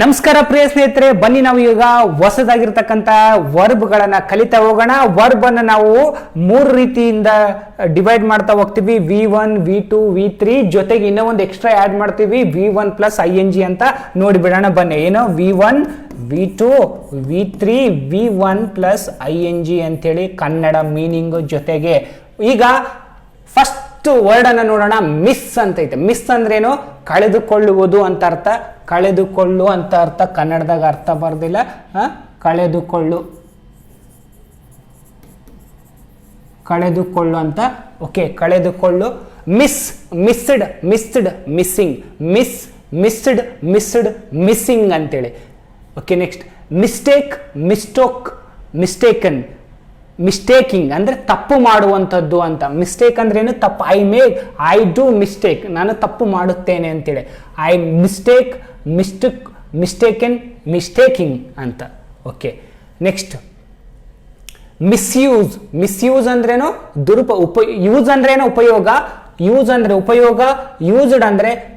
ನಮಸ್ಕಾರ ಪ್ರಿಯ ಸ್ನೇಹಿತರೆ, ಬನ್ನಿ ನಾವು ಈಗ ಹೊಸದಾಗಿರ್ತಕ್ಕಂಥ ವರ್ಬ್ಗಳನ್ನು ಕಲಿತಾ ಹೋಗೋಣ. ವರ್ಬ್ ಅನ್ನು ನಾವು ಮೂರು ರೀತಿಯಿಂದ ಡಿವೈಡ್ ಮಾಡ್ತಾ ಹೋಗ್ತೀವಿ. V one V two V three ಜೊತೆಗೆ ಇನ್ನೂ ಒಂದು ಎಕ್ಸ್ಟ್ರಾ ಆ್ಯಡ್ ಮಾಡ್ತೀವಿ. V one plus I N G ಅಂತ ನೋಡಿಬಿಡೋಣ. ಬನ್ನಿ, ಏನು? V one V two V three V one plus I N G ಅಂತೇಳಿ ಕನ್ನಡ ಮೀನಿಂಗು ಜೊತೆಗೆ. ಈಗ ಫಸ್ಟ್ ವರ್ಡ್ ಅನ್ನ ನೋಡೋಣ ಮಿಸ್ ಅಂತ ಐತೆ ಮಿಸ್ ಅಂದ್ರೇನು? ಕಳೆದುಕೊಳ್ಳುವುದು ಅಂತ ಅರ್ಥ. ಕಳೆದುಕೊಳ್ಳು ಅಂತ ಅರ್ಥ. ಕನ್ನಡದಾಗ ಅರ್ಥ ಬರ್ದಿಲ್ಲ. ಕಳೆದುಕೊಳ್ಳು. ಕಳೆದುಕೊಳ್ಳು ಅಂತ. Okay ಕಳೆದುಕೊಳ್ಳು. Miss missed missed missing miss missed missed missing ಅಂತೇಳಿ. Okay next mistake mistook mistaken mistaking ಅಂದರೆ ತಪ್ಪು ಮಾಡುವಂಥದ್ದು ಅಂತ. ಮಿಸ್ಟೇಕ್ ಅಂದ್ರೇನು ತಪ್ಪು I make I do mistake ನಾನು ತಪ್ಪು ಮಾಡುತ್ತೇನೆ ಅಂತೇಳಿ. I mistake mistake mistaken mistaking ಅಂತ. ಓಕೆ ನೆಕ್ಸ್ಟ್ ಮಿಸ್ಯೂಸ್ ಮಿಸ್ಯೂಸ್ ಅಂದ್ರೇನು ದುರುಪ, ಉಪ ಯೂಸ್ ಅಂದ್ರೇನು ಉಪಯೋಗ. ಯೂಸ್ ಅಂದ್ರೆ ಉಪಯೋಗ. ಯೂಸ್ಡ್ ಅಂದ್ರೆ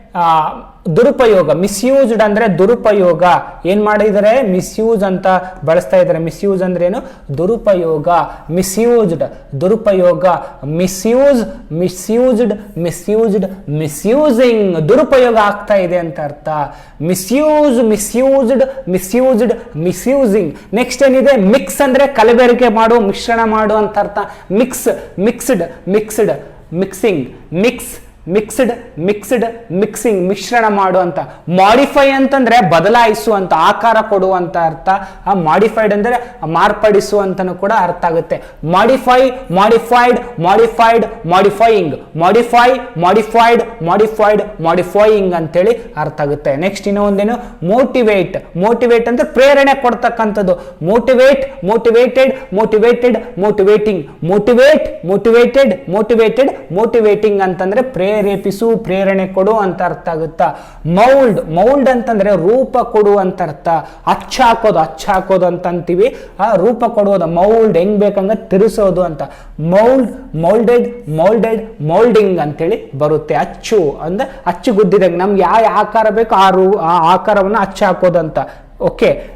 ದುರುಪಯೋಗ ಮಿಸ್ಯೂಸ್ಡ್ ಅಂದ್ರೆ ದುರುಪಯೋಗ. ಏನು ಮಾಡಿದರೆ ಮಿಸ್ಯೂಸ್ ಅಂತ ಬಳಸ್ತಾ ಇದ್ದಾರೆ. ಮಿಸ್ಯೂಸ್ ಏನು? ದುರುಪಯೋಗ ಮಿಸ್ಯೂಸ್ಡ್ ದುರುಪಯೋಗ. ಮಿಸ್ಯೂಸ್ ಮಿಸ್ಯೂಸ್ಡ್ ಮಿಸ್ಯೂಸ್ಡ್ ಮಿಸ್ಯೂಸಿಂಗ್ ದುರುಪಯೋಗ ಆಗ್ತಾ ಇದೆ ಅಂತ ಅರ್ಥ. Misuse misused misused misusing next ಏನಿದೆ? ಮಿಕ್ಸ್ ಅಂದ್ರೆ ಕಲಬೆರಕೆ ಮಾಡು, ಮಿಶ್ರಣ ಮಾಡು ಅಂತ ಅರ್ಥ. Mix mixed mixed mixing mix mixed mixed mixing ಮಿಶ್ರಣ ಮಾಡುವಂಥ ಮಾಡಿಫೈ ಅಂತಂದ್ರೆ ಬದಲಾಯಿಸುವಂಥ ಆಕಾರ ಕೊಡುವಂಥ ಅರ್ಥ. ಆ ಮಾಡಿಫೈಡ್ ಅಂದ್ರೆ ಮಾರ್ಪಡಿಸುವಂತನೂ ಕೂಡ ಅರ್ಥ ಆಗುತ್ತೆ. Modify modified modified modifying modify modified modified modifying ಅಂತೇಳಿ ಅರ್ಥ ಆಗುತ್ತೆ. ನೆಕ್ಸ್ಟ್ ಇನ್ನೂ ಒಂದೇನು ಮೋಟಿವೇಟ್ ಮೋಟಿವೇಟ್ ಅಂದರೆ ಪ್ರೇರಣೆ ಕೊಡ್ತಕ್ಕಂಥದ್ದು. Motivate motivated motivated motivating motivate motivated motivated motivating ಅಂತಂದ್ರೆ ಪ್ರೇರೇಪಿಸು, ಪ್ರೇರಣೆ ಕೊಡು ಅಂತ ಅರ್ಥ ಆಗುತ್ತಾ? ಮೌಲ್ಡ್ ಮೌಲ್ಡ್ ಅಂತಂದ್ರೆ ರೂಪ ಕೊಡು ಅಂತ ಅರ್ಥ. ಅಚ್ಚ ಹಾಕೋದು ಅಚ್ಚ ಹಾಕೋದು ಅಂತ ಅಂತೀವಿ ಆ ರೂಪ ಕೊಡುವುದು, ಮೌಲ್ಡ್ ಹೆಂಗ್ ಬೇಕಂಗ ತಿರುಸೋದು ಅಂತ. ಮೌಲ್ಡ್, ಮೌಲ್ಡೆಡ್ ಮೌಲ್ಡೆಡ್, ಮೌಲ್ಡಿಂಗ್ ಅಂತೇಳಿ ಬರುತ್ತೆ. ಅಚ್ಚು ಅಂದ್ರೆ ಅಚ್ಚು ಗುದ್ದಿದಂಗೆ ನಮ್ಗೆ ಯಾವ ಆಕಾರ ಬೇಕು ಆ ರೂ, ಆ ಆಕಾರವನ್ನು ಅಚ್ಚು ಹಾಕೋದು ಅಂತ. ಓಕೆ